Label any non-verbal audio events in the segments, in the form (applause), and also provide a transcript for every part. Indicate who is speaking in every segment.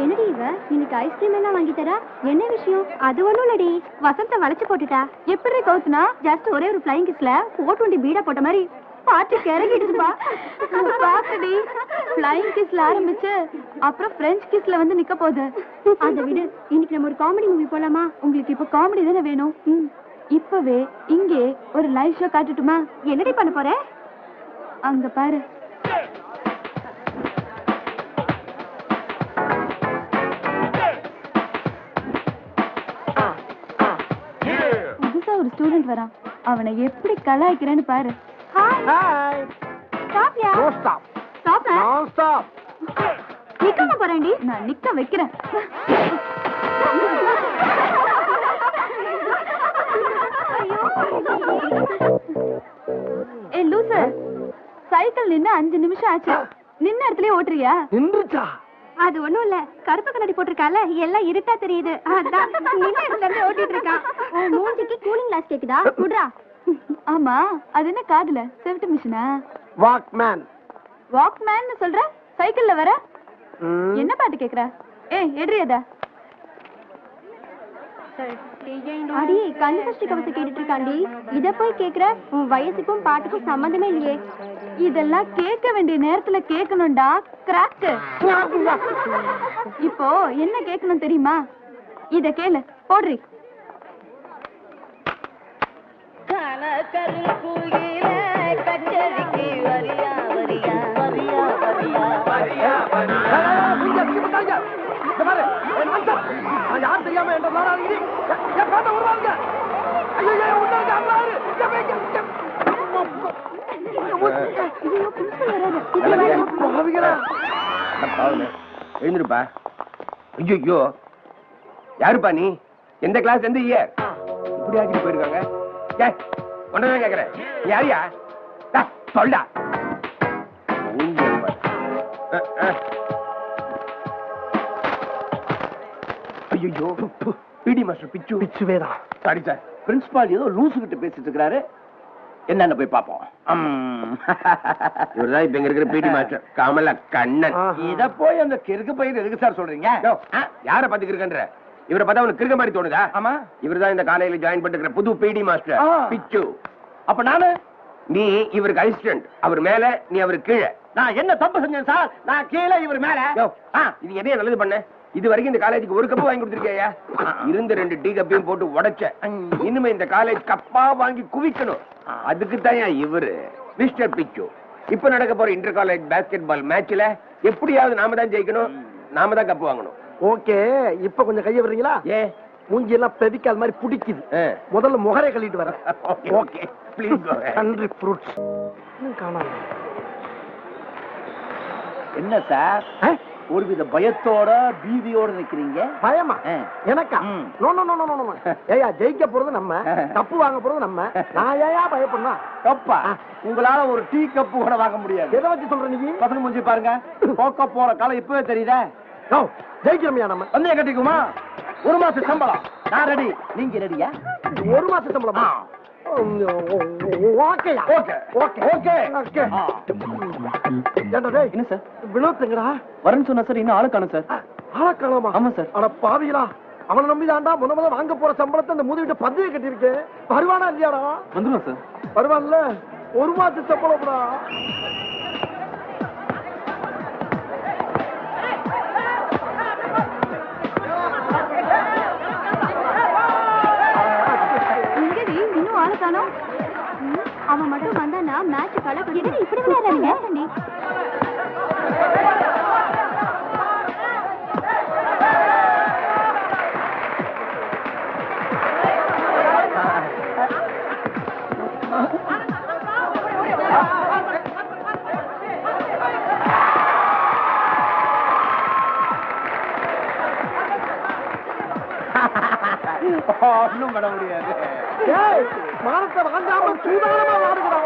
Speaker 1: என்னடி இவ? இன்னைக்கு ஐஸ்கிரீம் எல்லாம் வாங்கி தரா? என்ன விஷயம்? அது ஒண்ணும் இல்லடி. வசந்த வளைச்சு போட்டுட்டா. எப்படி கவுத்துனா? ஜஸ்ட் ஒரே ஒரு ஃப்ளைங் கிஸ்ல போட்டு வண்டி பீடா போட்ட மாதிரி பாட்டு கிறங்கிடுச்சுப்பா பாத்துடி ஃப்ளைங் கிஸ்ல ஆரம்பிச்சு அப்புறம் பிரெஞ்ச் கிஸ்ல வந்து நிக்க போகுது. அதை விடு. இன்னைக்கு நம்ம ஒரு காமெடி மூவி போலாமா? உங்களுக்கு இப்ப காமெடி தானே வேணும். இப்பவே இங்கே ஒரு லைவ் ஷோ காட்டுட்டுமா? என்னடி பண்ண போற? அங்க பாரு. புதுசா ஒரு ஸ்டூடெண்ட் வரான். அவனை எப்படி கலாய்க்கிறேன்னு பாரு. ஹாய்
Speaker 2: ஸ்டாப்
Speaker 1: ஸ்டாப்
Speaker 2: நான் ஸ்டாப்
Speaker 1: நிக்காம போறேன்டி. நான் நிக்க வைக்கிறேன். சைக்கிள் நின்னு அஞ்சு நிமிஷம் ஆச்சு. நின்ன இடத்துலயே ஓட்டுறியா?
Speaker 2: நின்றுச்சா?
Speaker 1: அது ஒண்ணும் இல்ல. கருப்பு கண்ணாடி போட்டிருக்கால எல்லாம் இருட்டா தெரியுது. அதான் நின்ன இடத்துல இருந்து ஓட்டிட்டு இருக்கான். உன் மூஞ்சிக்கு கூலிங் கிளாஸ் கேக்குதா? குடுறா. ஆமா அது என்ன காதுல? செவிட்டு மிஷினா
Speaker 2: வாக்மேன்
Speaker 1: வாக்மேன் சொல்ற? சைக்கிள்ல வர? என்ன பாட்டு கேக்குற? ஏய் எடுறி அத அடி கண் சஷ்டி கவசம் கேட்டுட்டு இருக்காண்டி இத போய் கேக்குற உன் வயசுக்கும் பாட்டுக்கும் சம்பந்தமே இல்லையே. இதெல்லாம் கேட்க வேண்டிய நேரத்துல கேட்கணும்டா. கிராக் இப்போ என்ன கேட்கணும் தெரியுமா? இத கேளு. போடுறி.
Speaker 2: யார் தெரியாம என்ற நாராயணி என் பேட்டை வருவாங்க ஐயோ
Speaker 3: எழுந்திருப்பா. ஐயோ யாருப்பா நீ? எந்த கிளாஸ் எந்த இயர் இப்படி ஆக்கிட்டு போயிருக்காங்க. ஏய் ஒன்றதான் யாரியா? டா, ஐயையோ. பிடி மாஸ்டர் பிச்சு.
Speaker 2: பிச்சுவேதான்
Speaker 3: சாரி சார்
Speaker 4: பிரின்சிபால் ஏதோ லூசு கிட்ட பேசிட்டு இருக்காரு என்னன்னு போய் பாப்போம்
Speaker 3: இவர்தான் இப்ப இங்க இருக்கிற பிடி மாஸ்டர். கமல கண்ணன்.
Speaker 4: இத போய் அந்த கிறுக்கு பையன் எதுக்கு சார் சொல்றீங்க?
Speaker 3: யார பாத்துக்கிறன்ற இவரை பார்த்தா உனக்கு கிறுக்க மாதிரி தோணுதா?
Speaker 4: ஆமா.
Speaker 3: இவர்தான் இந்த காலையில ஜாயின் பண்ணிருக்கிற புது பிடி மாஸ்டர். பிச்சு.
Speaker 4: அப்ப நானு?
Speaker 3: நீ இவருக்கு அசிஸ்டன்ட் அவர் மேல நீ அவருக்கு கீழே.
Speaker 4: நான் என்ன தப்பு செஞ்சேன் சார் நான் கீழே இவர் மேல.
Speaker 3: இது என்ன நல்லது பண்ண? இது வரைக்கும் இந்த காலேஜுக்கு ஒரு கப்பு வாங்கி கொடுத்துருக்கியா இருந்த ரெண்டு டீ கப்பையும் போட்டு உடைச்ச. இனிமே இந்த காலேஜ் கப்பா வாங்கி குவிக்கணும். அதுக்கு தான் இவரு மிஸ்டர் பிச்சு. இப்ப நடக்க போற இன்டர் காலேஜ் பாஸ்கெட் பால் மேட்ச்ல எப்படியாவது நாம தான் ஜெயிக்கணும் நாம தான் கப்பு வாங்கணும்.
Speaker 2: ஓகே இப்ப கொஞ்சம் கைய விடுறீங்களா?
Speaker 3: ஏ?
Speaker 2: மூஞ்சி எல்லாம் பெதிக்கால் மாதிரி பிடிக்குது. முதல்ல முகரை கழிட்டு வரேன்.
Speaker 3: Okay please go
Speaker 2: country fruits காணாம.
Speaker 4: என்ன சார்? ஒருவித பயத்தோட பீதியோட நிக்கிறீங்க?
Speaker 2: பயமா. எனக்கா. No no no no no ஏயா ஜெயிக்க போறது நம்ம தப்பு வாங்க போறது நம்ம. நான் ஏயா பயப்படனா
Speaker 4: கப்பா? உங்களால ஒரு டீ கப்பு கூட வாங்க முடியாது.
Speaker 2: எதை வச்சு சொல்ற நீ?
Speaker 4: பசங்க முடிஞ்சு பாருங்க. போக்க போற காலம் இப்பவே தெரியுதா?
Speaker 2: ஓ ஜெயிக்கிறோம்யா நம்ம.
Speaker 4: வந்து கட்டிக்குமா? ஒரு மாசம் சம்பளம். நான் ரெடி நீங்க ரெடியா
Speaker 2: ஒரு மாசம் சம்பளமா? ஓகேயா?
Speaker 4: ஓகே.
Speaker 2: ஓகே.
Speaker 4: ஓகே.
Speaker 2: ஓகே ஏண்டா டேய்?
Speaker 4: என்ன சார்?
Speaker 2: வினோத் எங்கடா
Speaker 4: வரேன்னு சொன்னா சார் இன்னும் ஆளு காணும் சார்.
Speaker 2: ஆளக்காலமா
Speaker 4: ஆமா சார்.
Speaker 2: அட பாவிகளா அவனை நம்பிதான்டா முத முத வாங்க போற சம்பளத்தை அந்த முதுகிட்ட பந்தய கட்டியிருக்கேன். வருவானா இல்லையாடா?
Speaker 4: வந்துடும் சார்.
Speaker 2: வருவான்ல? ஒரு மாசம் சம்பளம்டா
Speaker 1: ஆளு அவன் மட்டும் வந்தானா மேட்ச் கலை என்னடி இப்படி விளையாடுறாங்க? (laughs)
Speaker 4: ஒன்றும் பண்ண முடியாது.
Speaker 2: மானத்தை வாங்காம சூதானமா வாடுகிறா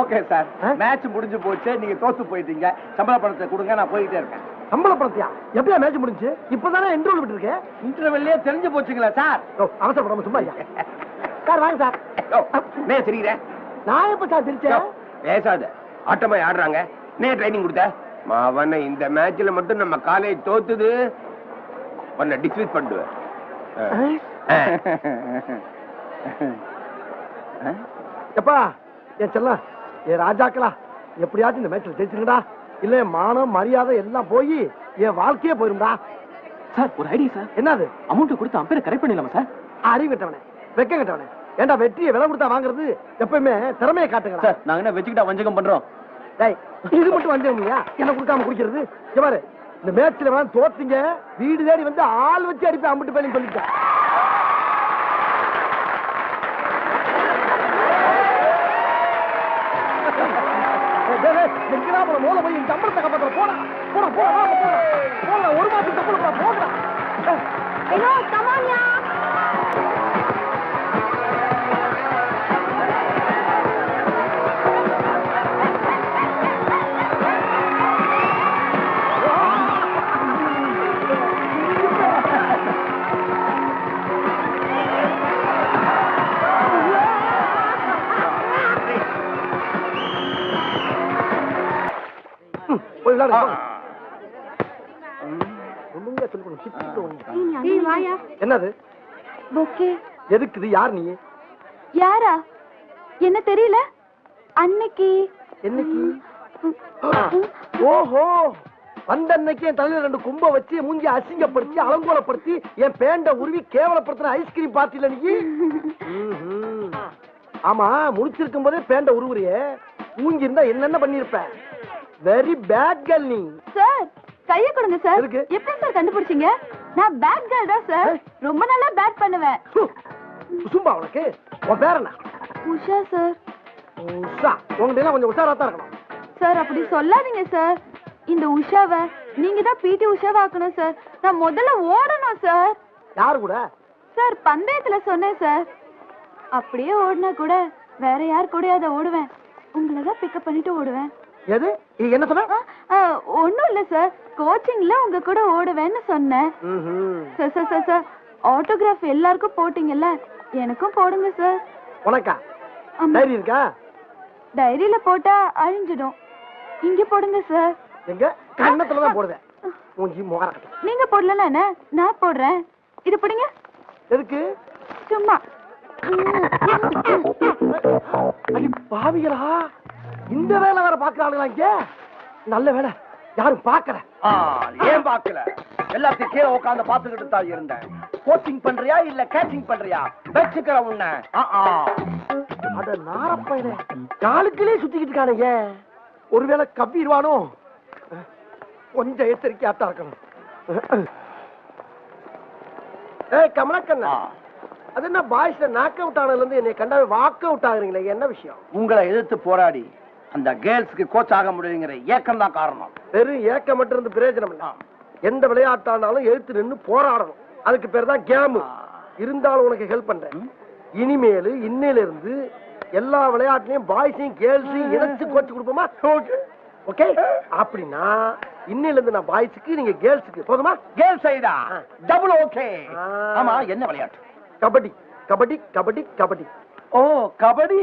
Speaker 4: ஓகே சார்? மேட்ச் முடிஞ்சு போச்சு. நீங்க தோத்து போயிட்டீங்க. சம்பள பணத்தை கொடுங்க. நான் போயிட்டே இருக்கேன்.
Speaker 2: சம்பள பணத்தையா எப்படியா மேட்ச் முடிஞ்சு? இப்பதானே இன்டர்வல் விட்டு இருக்கேன்
Speaker 4: இன்டர்வெல்லே தெரிஞ்சு போச்சுங்களா சார்.
Speaker 2: அவசரப்படாம சும்மா (laughs) சார் வாங்க சார்
Speaker 3: என்ன தெரியுறேன்
Speaker 2: நான் எப்ப சார் தெரிச்சேன்
Speaker 3: பேசாத. ஆட்டமா ஆடுறாங்க. என்ன ட்ரைனிங் கொடுத்த? அவனை இந்த மேட்ச்ல மட்டும் நம்ம காலேஜ் தோத்துது. உன்னை டிஸ்மிஸ் பண்ணுவேன்
Speaker 2: எப்பா என் செல்லம் என் ராஜாக்களா எப்படியாச்சும் இந்த மேட்ச்ல ஜெயிச்சிருங்கடா. இல்ல மானம் மரியாதை எல்லாம் போய் என் வாழ்க்கையே போயிரும்டா.
Speaker 5: சார் ஒரு ஐடியா சார்
Speaker 2: என்னது?
Speaker 5: அமௌண்ட் கொடுத்து அம்பேரை கரெக்ட் பண்ணிடலாமா சார்
Speaker 2: அறிவு கட்டவனே. வெக்க கட்டவனே. ஏன்டா வெற்றியை விலை கொடுத்தா வாங்குறது எப்பவுமே திறமையை காட்டுங்க
Speaker 5: சார் நாங்க என்ன வச்சுக்கிட்டா வஞ்சகம் பண்றோம்.
Speaker 2: டேய் இது மட்டும் வந்தவங்க என்ன கொடுக்காம குடிக்கிறது? பாரு இந்த மேட்ச்ல வந்து தோத்தீங்க வீடு தேடி வந்து ஆள் வச்சு அடிப்பேன் அம்பிட்டு பேலையும் சொல்லிட்டேன். மூளை போய் இந்த சம்பளத்தை காப்பாத்துற. போடா போடா போடா போடா. ஒரு மாசம் சம்பளம் போடா
Speaker 1: பொக்கே
Speaker 2: எதுக்கு இது யார் நீ?
Speaker 1: யாரா? என்ன தெரியல? அன்னைக்கு.
Speaker 2: என்னைக்கு? ஓஹோ. வந்த அன்னைக்கு என் தலையில ரெண்டு கும்ப வச்சு மூஞ்சி அசிங்கப்படுத்தி அலங்கோலப்படுத்தி என் பேண்ட உருவி கேவலப்படுத்தின ஐஸ்கிரீம் பார்ட்டில நீ. ஆமா முடிச்சிருக்கும் போதே பேண்ட உருவுறியே. மூஞ்சி இருந்தா என்னென்ன பண்ணிருப்ப? வெரி பேட் கேர்ள் நீ.
Speaker 1: சார் கைய கொடுங்க சார்? எப்படி சார் கண்டுபிடிச்சீங்க? நான் பேட் கேர்ள் தான் சார். ரொம்ப நல்லா பேட் பண்ணுவேன்.
Speaker 2: சு, சும்மா உனக்கு. உன் பேர் என்ன?
Speaker 1: உஷா சார்.
Speaker 2: உஷா. உங்ககிட்ட எல்லாம் கொஞ்சம் உஷாரா தான் இருக்கணும்.
Speaker 1: சார் அப்படி சொல்லாதீங்க சார். இந்த உஷாவை நீங்க தான் பிடி உஷாவாக்கணும் சார். நான் முதல்ல ஓடணும் சார்.
Speaker 2: யாரு கூட?
Speaker 1: சார் பந்தயத்துல சொன்னேன் சார். அப்படியே ஓடினா கூட வேற யார் கூட அதை ஓடுவேன். உங்களை தான் பிக்கப் பண்ணிட்டு ஓடுவேன்.
Speaker 2: எது? என்ன சொன்ன?
Speaker 1: ஒண்ணும் இல்ல சார். கோச்சிங்ல உங்க கூட ஓடுவேன்னு சொன்னேன். Sir sir sir sir. Autograph எல்லாருக்கும் போட்டீங்கல்ல? எனக்கும் போடுங்க சார்
Speaker 2: உனக்கா. டைரி இருக்கா?
Speaker 1: டைரியில போட்டா அழிஞ்சிடும். இங்க போடுங்க சார்
Speaker 2: எங்க? கண்ணத்துல தான் போடுவேன் கட்ட
Speaker 1: நீங்க போடலன்னா என்ன? நான் போடுறேன். இது பிடிங்க.
Speaker 2: எதுக்கு?
Speaker 1: சும்மா.
Speaker 2: அடி பாவிகளா. இந்த வேலை வேற பாக்குறாங்களா இங்க? நல்ல வேலை. யாரும் பாக்கல
Speaker 4: ஆ, ஏன் பார்க்கல? எல்லாத்தையும் கீழே உட்கார்ந்து பார்த்துக்கிட்டு தான் இருந்தேன். கோச்சிங் பண்றியா இல்ல கேச்சிங் பண்றியா? வச்சுக்கிற உன்ன.
Speaker 2: அட நாரப்பையனே காலுக்குள்ளே சுத்திக்கிட்டு இருக்கானுங்க. ஒருவேளை கவ்விடுவானோ? கொஞ்சம் எச்சரிக்கையாத்தான் இருக்கணும். ஏய் கமலக்கண்ணா. அது என்ன பாய்ஸ்ல நாக் அவுட் ஆனதுல இருந்து என்னை கண்டாவே வாக் அவுட் ஆகுறீங்களே என்ன விஷயம்?
Speaker 4: உங்களை எதிர்த்து போராடி அந்த கேர்ள்ஸ்க்கு கோச் ஆக முடியுங்கிற ஏக்கம் தான் காரணம்.
Speaker 2: வெறும் ஏக்கம் மட்டும் இருந்து பிரயோஜனம் இல்ல. எந்த விளையாட்டானாலும் எழுத்து நின்னு போராடணும். அதுக்கு பேர் தான் கேம். இருந்தாலும் உனக்கு ஹெல்ப் பண்றேன். இனிமேலு இன்னையில இருந்து எல்லா விளையாட்டுலயும் பாய்ஸையும் கேர்ள்ஸையும் இணைச்சு கோச்சு கொடுப்போமா? ஓகே. ஓகே? அப்படின்னா இன்னையில இருந்து நான் பாய்ஸுக்கு நீங்க கேர்ள்ஸுக்கு போதுமா?
Speaker 4: கேர்ள்ஸ் சைடா டபுள் ஓகே. ஆமா என்ன விளையாட்டு?
Speaker 2: கபடி. கபடி கபடி கபடி.
Speaker 4: ஓ கபடி.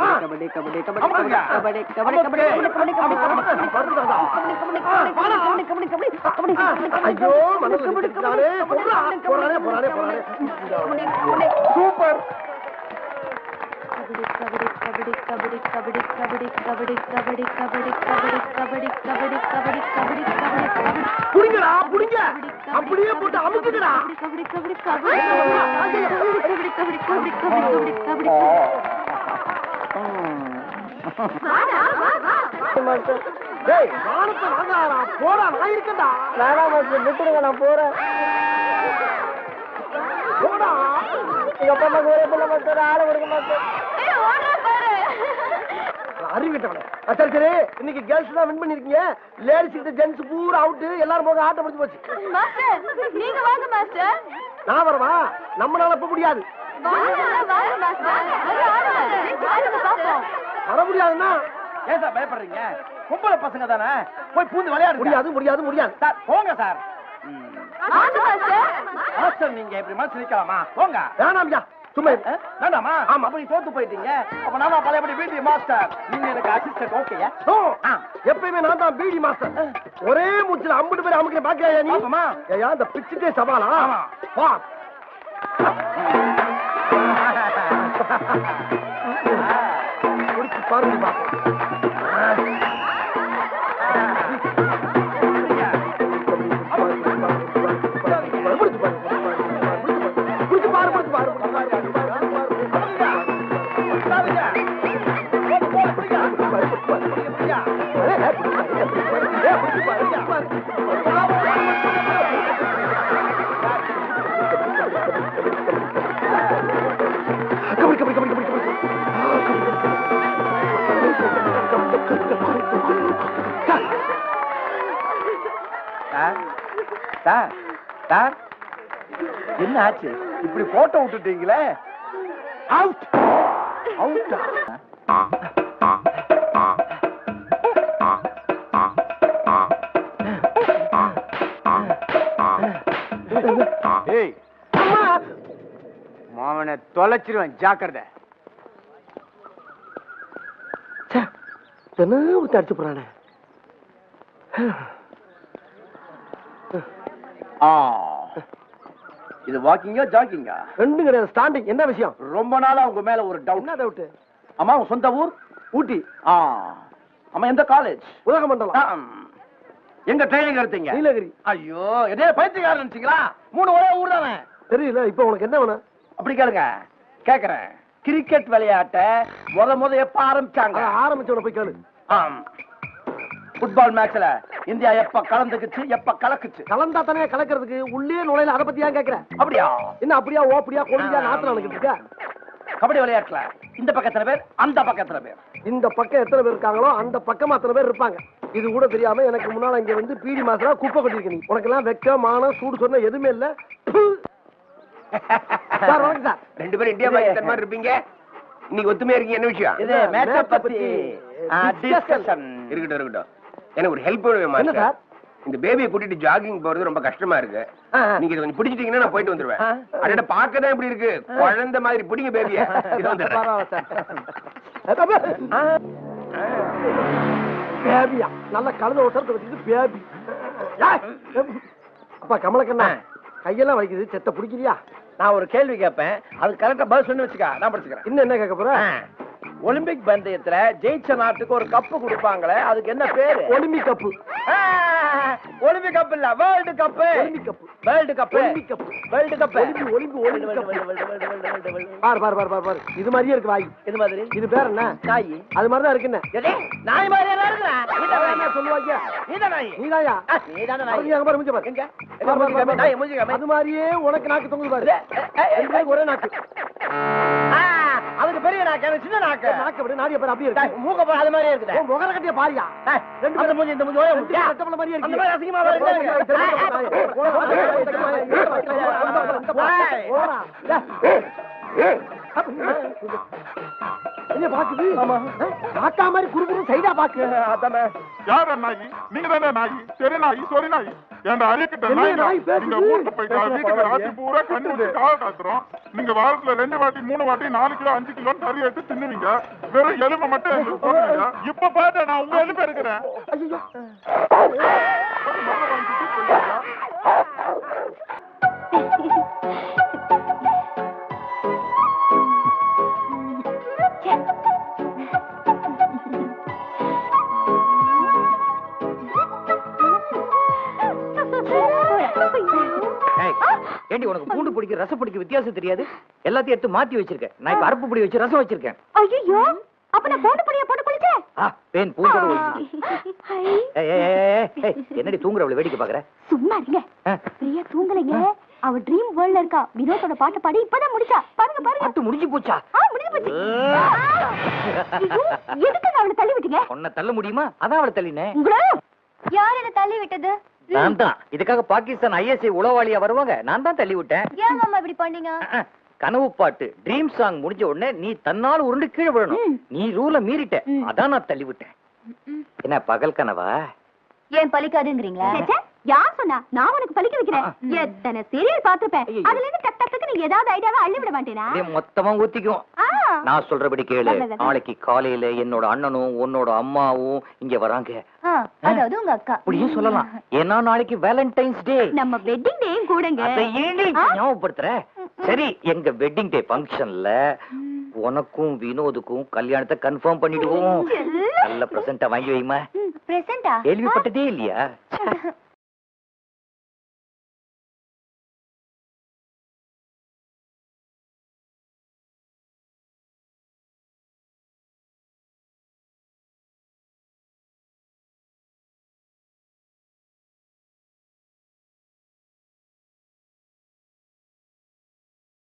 Speaker 4: ஆ. அமுக்குங்க.
Speaker 2: ஐயோ மனசுல நிக்கிட்டானே போறானே போறானே போறானே போறானே
Speaker 4: சூப்பர்
Speaker 1: கபடி கபடி கபடி கபடி கபடி கபடி கபடி கபடி கபடி கபடி கபடி கபடி கபடி கபடி கபடி
Speaker 2: புடிங்கடா புடிங்க அப்படியே போட்டு அமுக்குங்கடா
Speaker 1: கபடி கபடி கபடி கபடி கபடி கபடி கபடி கபடி கபடி வாடா வா வா
Speaker 2: டேய் வானத்தை வாங்கடா போடா நான் இருக்கேன்டா.
Speaker 4: வேணாம் மாஸ்டர் விட்டுருங்க நான் போறேன்.
Speaker 2: போடா.
Speaker 4: எங்க அப்பா அம்மாக்கு ஒரே பிள்ளை மாஸ்டர். ஆளை கொடுக்க மாஸ்டர்.
Speaker 1: ஏய் ஓடுறா பாரு.
Speaker 2: அறிவிட்டவனே. சரி சரி. இன்னைக்கு கேர்ள்ஸ் தான் வின் பண்ணிருக்கீங்க லேடிஸ் கிட்ட ஜென்ஸ் பூரா அவுட் எல்லாரும் போக ஆட்டம் முடிஞ்சு போச்சு.
Speaker 1: மாஸ்டர் நீங்க வாங்க மாஸ்டர்.
Speaker 2: நான் வரவா? நம்மளால போக முடியாது.
Speaker 1: வாங்க வாங்க மாஸ்டர். ஆடுங்க பாப்போம்.
Speaker 2: வர முடியாதுன்னா
Speaker 4: ஏன் சார் பயப்படுறீங்க? பொம்பளை பசங்க தானே? போய் பூந்து விளையாடுங்க.
Speaker 2: முடியாது முடியாது முடியாது.
Speaker 4: சார் போங்க சார்.
Speaker 1: மாஸ்டர்
Speaker 4: நீங்க இப்படி மனசு நிக்கலாமா? போங்க.
Speaker 2: வேணாம்யா சும்மா
Speaker 4: வேண்டாமா? ஆமா. அப்ப நீ தோத்து போயிட்டீங்க. அப்ப நாம பழையபடி வீட்டு மாஸ்டர். நீங்க எனக்கு அசிஸ்டன்ட் ஓகேயா
Speaker 2: நோ. எப்பயுமே நான் தான் பீடி மாஸ்டர். ஒரே மூச்சுல அம்பது பேர் அமுக்கிற பாக்கியா நீ?
Speaker 4: பாப்போமா?
Speaker 2: ஏயா இந்த பிச்சுட்டே சவாலா?
Speaker 4: ஆமா.
Speaker 2: வா. குடிச்சு பாருங்க பாப்போம் பாருங்க பாரு பாரு பாரு பாரு
Speaker 4: சார் சார் என்ன ஆச்சு? இப்படி போட்டோ விட்டுட்டீங்களே?
Speaker 2: அவுட் அவுட்டா
Speaker 4: ஏய் மாவனை தொலைச்சிருவேன் ஜாக்கிரதை.
Speaker 2: தினம் அடிச்சு போறானே?
Speaker 4: இது வாக்கிங்கா ஜாக்கிங்கா
Speaker 2: ரெண்டும் கிடையாது ஸ்டாண்டிங் என்ன விஷயம்?
Speaker 4: ரொம்ப நாளா உங்க மேல ஒரு டவுட்
Speaker 2: என்ன டவுட்
Speaker 4: அம்மா உங்க சொந்த ஊர்?
Speaker 2: ஊட்டி.
Speaker 4: ஆ. அம்மா எந்த காலேஜ்
Speaker 2: உதகமண்டலம்.
Speaker 4: எங்க ட்ரைனிங் எடுத்தீங்க?
Speaker 2: நீலகிரி.
Speaker 4: ஐயோ என்ன பைத்தியக்காரன் நினைச்சீங்களா? மூணு ஒரே ஊர் தானே?
Speaker 2: தெரியல இப்ப உனக்கு என்ன வேணும்?
Speaker 4: அப்படி கேளுங்க. கேக்குறேன். கிரிக்கெட் விளையாட்ட முத முத எப்ப ஆரம்பிச்சாங்க?
Speaker 2: ஆரம்பிச்சவன போய் கேளு.
Speaker 4: ஃபுட்பால் மேட்ச்ல இந்தியா எப்ப கலந்துக்குச்சு எப்ப கலக்குச்சு?
Speaker 2: கலந்தா தானே கலக்கிறதுக்கு? உள்ளே நுழையில அதை பத்தி ஏன் கேக்குற?
Speaker 4: அப்படியா?
Speaker 2: என்ன அப்படியா ஓப்படியா கொடியா நாத்துல நடக்கிட்டு இருக்க?
Speaker 4: கபடி விளையாட்டுல இந்த பக்கத்துல பேர்? அந்த பக்கத்துல பேர்?
Speaker 2: இந்த பக்கம் எத்தனை பேர் இருக்காங்களோ அந்த பக்கம் அத்தனை பேர் இருப்பாங்க. இது கூட தெரியாம எனக்கு முன்னால இங்க வந்து பீடி மாசம் குப்பை கொட்டிருக்க நீ. உனக்கு எல்லாம் வெக்க மானம் சூடு சொன்ன எதுவுமே இல்ல. சார் வணக்கம் சார்.
Speaker 3: ரெண்டு பேரும் இந்தியா பாகிஸ்தான் மாதிரி இருப்பீங்க. இன்னைக்கு ஒத்துமையா இருக்கீங்க என்ன விஷயம்?
Speaker 4: இது மேட்ச பத்தி டிஸ்கஷன்
Speaker 3: இருக்கட்டும் இருக்கட்டும். எனக்கு ஒரு ஹெல்ப் வேணும்
Speaker 2: சார்?
Speaker 3: இந்த பேபியை கூட்டிட்டு ஜாகிங் போறது ரொம்ப கஷ்டமா இருக்கு. நீங்க இதை கொஞ்சம் பிடிச்சிட்டீங்கன்னா நான் போயிட்டு வந்துருவேன்.
Speaker 2: ஆ.
Speaker 3: அடட பார்க்க தான் இப்படி இருக்கு. குழந்தை மாதிரி பிடிங்க பேபிய இது
Speaker 2: சார். பேபியா நல்ல கழுத ஒருத்தரத்தை வச்சுட்டு பேபி அப்பா கமலக்கண்ணா கையெல்லாம் வலிக்குது. செத்த பிடிக்கலையா
Speaker 4: நான் ஒரு கேள்வி கேட்பேன். அது கரெக்டா பதில் சொல்லி வச்சுக்க. நான் படிச்சுக்கிறேன்.
Speaker 2: இன்னும் என்ன கேட்க போற?
Speaker 4: ஒலிம்பிக் பந்தயத்துல ஜெயிச்ச நாட்டுக்கு ஒரு கப்பு கொடுப்பாங்களே அதுக்கு என்ன பேரு?
Speaker 2: ஒலிம்பிக் கப்பு
Speaker 4: ஒலிம்பிக் கப் இல்ல world cup
Speaker 2: Olympic cup
Speaker 4: world cup
Speaker 2: Olympic cup
Speaker 4: world cup
Speaker 2: ஒலிம்பி ஒலிம்பி ஒலிம்பிக் கப்பு பாரு பாரு பாரு பாரு பாரு. இது மாதிரியே இருக்கு வாய்.
Speaker 4: இது மாதிரி?
Speaker 2: இது பேர் என்ன?
Speaker 4: நாய்.
Speaker 2: அது மாதிரி தான் இருக்குன்னு
Speaker 4: எதே? நாய் மாதிரி எல்லாம் இருக்குடா
Speaker 2: என்ன
Speaker 4: நாய்.
Speaker 2: சொல்லுவாங்க
Speaker 4: நீதான் நாய்.
Speaker 2: நீதாயா?
Speaker 4: ஆ, நீதானே நாய்.
Speaker 2: அங்க பாரு மூஞ்சி பாரு.
Speaker 4: எங்க?
Speaker 2: பாரு.
Speaker 4: நாய் மூஞ்சி.
Speaker 2: அது மாதிரியே உனக்கு நாக்கு தொங்குது பாரு. ஒரே நாக்கு.
Speaker 4: அதுக்கு பெரிய நாக்கு எனக்கு சின்ன நாக்கு
Speaker 2: நாக்கு அப்படி நாடிய பாரு அப்படியே
Speaker 4: டேய்,
Speaker 2: இருக்கு
Speaker 4: மூக்க பாரு, அது மாதிரியே இருக்குதே
Speaker 2: உன் முகர கட்டிய பாரியா ரெண்டு பேரும்
Speaker 4: மூஞ்சி இந்த மூஞ்சி
Speaker 2: ரெண்டு
Speaker 4: மூஞ்சி.
Speaker 2: பேரும் ரத்தப்பழம் மாதிரியே
Speaker 4: அந்த
Speaker 2: இருக்கு
Speaker 4: மாதிரி அசிங்கமா வருது.
Speaker 2: என்ன பாக்குது காக்கா மாதிரி குறு குறு சைடா பாக்கு
Speaker 6: யார் நாயி நீங்க தானே நாயி சரி நாயி சரி நாயி என் அறிக்கிட்ட
Speaker 2: என்ன
Speaker 6: நாய்
Speaker 2: நாய் பேசுது?
Speaker 6: நீங்க ஊருக்கு போயிட்டா வீட்டுக்கு ராத்திரி பூரா கண்ணு வச்சு காவ காத்துறோம் நீங்க வாரத்துல ரெண்டு வாட்டி மூணு வாட்டி நாலு கிலோ அஞ்சு கிலோ கறி எடுத்து தின்னுவீங்க வெறும் எலும்பை மட்டும் எங்களுக்கு போடுவீங்க இப்ப பாத்து நான் உங்க எலும்பு இருக்கிறேன்
Speaker 2: ஐயோ
Speaker 7: ஏண்டி உனக்கு பூண்டு பிடிக்க ரசம் பிடிக்க வித்தியாசம் தெரியாது? எல்லாத்தையும் எடுத்து மாத்தி வச்சிருக்கேன். நான் இப்ப அரப்பு பொடி வச்சு ரசம் வச்சிருக்கேன்.
Speaker 8: ஐயோ அப்ப நான் போட்டு பொடிய போட்டு குளிச்சேன்
Speaker 7: ஆ பேன் ஏய், என்னடி தூங்குறவளை வேடிக்கை பாக்குற?
Speaker 8: சும்மா இருங்க. பிரியா தூங்கலைங்க. அவ ட்ரீம் வேர்ல்ட்ல இருக்கா. வினோத்தோட பாட்டு பாடி இப்பதான் முடிச்சா. பாருங்க பாருங்க.
Speaker 7: பாட்டு முடிஞ்சு போச்சா?
Speaker 8: ஆ முடிஞ்சு போச்சு. ஐயோ, எதுக்குங்க அவளை தள்ளி விட்டீங்க?
Speaker 7: உன்னை தள்ள முடியுமா? அதான் அவளை தள்ளினேன்.
Speaker 8: யார் என்ன தள்ளி விட்டது?
Speaker 7: நான் தான் இதுக்காக பாகிஸ்தான் ஐஎஸ்ஐ உளவாளியா வருவாங்க? நான் தான் தள்ளி விட்டேன்
Speaker 8: ஏன் அம்மா இப்படி பண்ணீங்க?
Speaker 7: கனவு பாட்டு ட்ரீம் சாங் முடிஞ்ச உடனே நீ தன்னால உருண்டு கீழே விழணும். நீ ரூல மீறிட்ட. அதான் நான் தள்ளி விட்டேன் என்ன பகல் கனவா?
Speaker 8: ஏன் பலிக்காதுங்கிறீங்களா யார் சொன்னா? நான் உனக்கு பலிக்க வைக்கிறேன். எத்தனை சீரியல் பார்த்திருப்பேன். அதுல இருந்து டக் டக்கு நீ ஏதாவது ஐடியாவை அள்ளி விட மாட்டேனா?
Speaker 7: மொத்தமா ஊத்திக்கும். நான் சொல்றபடி கேளு. நாளைக்கு காலையில என்னோட அண்ணனும் உன்னோட அம்மாவும் இங்க வராங்க.
Speaker 8: அதாவது உங்க அக்கா.
Speaker 7: அப்படியும் சொல்லலாம். ஏன்னா நாளைக்கு வேலண்டைன்ஸ் டே
Speaker 8: நம்ம வெட்டிங் டேயும் கூடங்க.
Speaker 7: அதை ஏண்டி? ஞாபகப்படுத்துற? சரி எங்க வெட்டிங் டே ஃபங்க்ஷன்ல உனக்கும் வினோதுக்கும் கல்யாணத்தை கன்ஃபார்ம் பண்ணிடுவோம். நல்ல பிரசன்டா வாங்கி வைமா. கேள்விப்பட்டதே இல்லையா? (laughs)